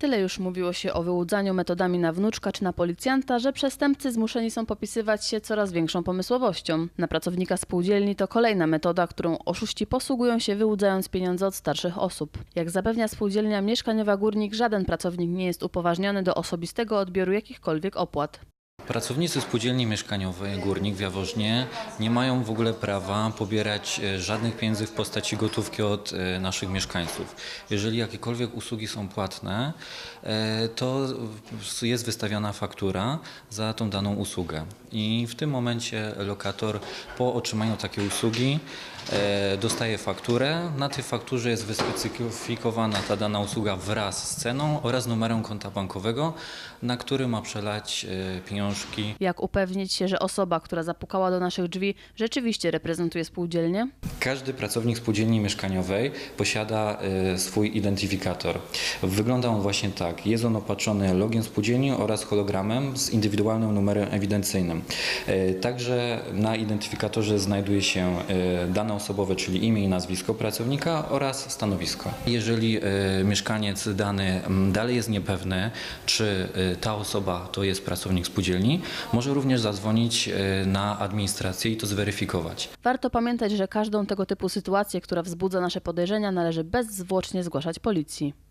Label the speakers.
Speaker 1: Tyle już mówiło się o wyłudzaniu metodami na wnuczka czy na policjanta, że przestępcy zmuszeni są popisywać się coraz większą pomysłowością. Na pracownika spółdzielni to kolejna metoda, którą oszuści posługują się wyłudzając pieniądze od starszych osób. Jak zapewnia spółdzielnia mieszkaniowa Górnik, żaden pracownik nie jest upoważniony do osobistego odbioru jakichkolwiek opłat.
Speaker 2: Pracownicy spółdzielni mieszkaniowej Górnik w Jaworznie nie mają w ogóle prawa pobierać e, żadnych pieniędzy w postaci gotówki od e, naszych mieszkańców. Jeżeli jakiekolwiek usługi są płatne, e, to jest wystawiana faktura za tą daną usługę. I w tym momencie lokator po otrzymaniu takiej usługi e, dostaje fakturę. Na tej fakturze jest wyspecyfikowana ta dana usługa wraz z ceną oraz numerem konta bankowego, na który ma przelać e, pieniążki.
Speaker 1: Jak upewnić się, że osoba, która zapukała do naszych drzwi, rzeczywiście reprezentuje spółdzielnię?
Speaker 2: Każdy pracownik spółdzielni mieszkaniowej posiada e, swój identyfikator. Wygląda on właśnie tak. Jest on opatrzony logiem spółdzielni oraz hologramem z indywidualnym numerem ewidencyjnym. E, Także na identyfikatorze znajduje się e, dane osobowe, czyli imię i nazwisko pracownika oraz stanowisko. Jeżeli e, mieszkaniec dany dalej jest niepewny, czy ta osoba to jest pracownik spółdzielni, może również zadzwonić na administrację i to zweryfikować.
Speaker 1: Warto pamiętać, że każdą tego typu sytuację, która wzbudza nasze podejrzenia, należy bezzwłocznie zgłaszać policji.